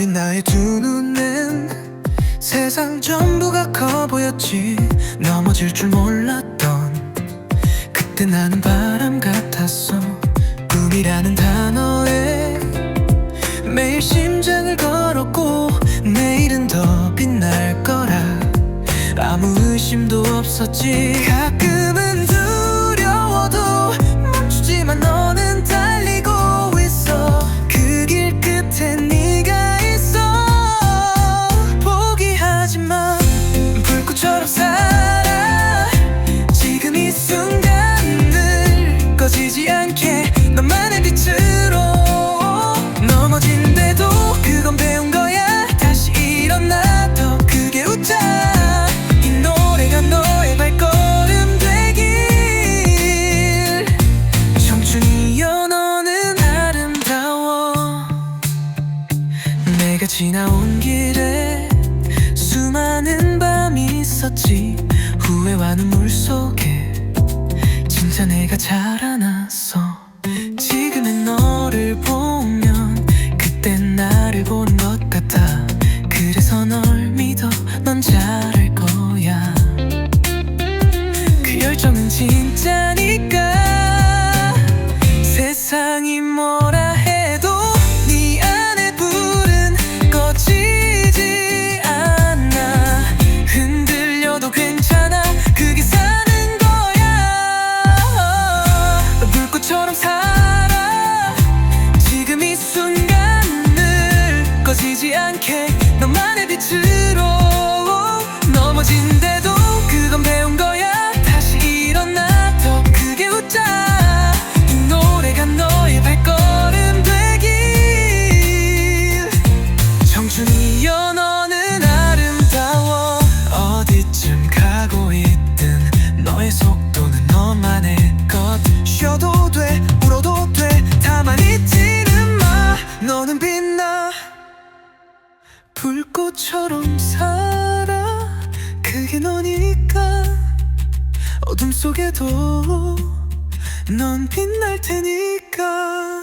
어린 나의 두 눈엔 세상 전부가 커 보였지. 넘어질 줄 몰랐던 그때 나는 바람 같았어. 꿈이라는 단어에 매일 심장을 걸었고 내일은 더 빛날 거라. 아무 의심도 없었지. 가끔 내가 지나온 길에 수많은 밤이 있었지. 후회와 눈물 속에 진짜 내가 자라났어. 지금의 너를 보면 그땐 나를 보는 것 같아. 그래서 널 믿어 넌 잘할 거야. 그 열정은 진짜 않게 너만의 빛으로 넘어진대도 불꽃처럼 살아. 그게 너니까. 어둠 속에도 넌 빛날 테니까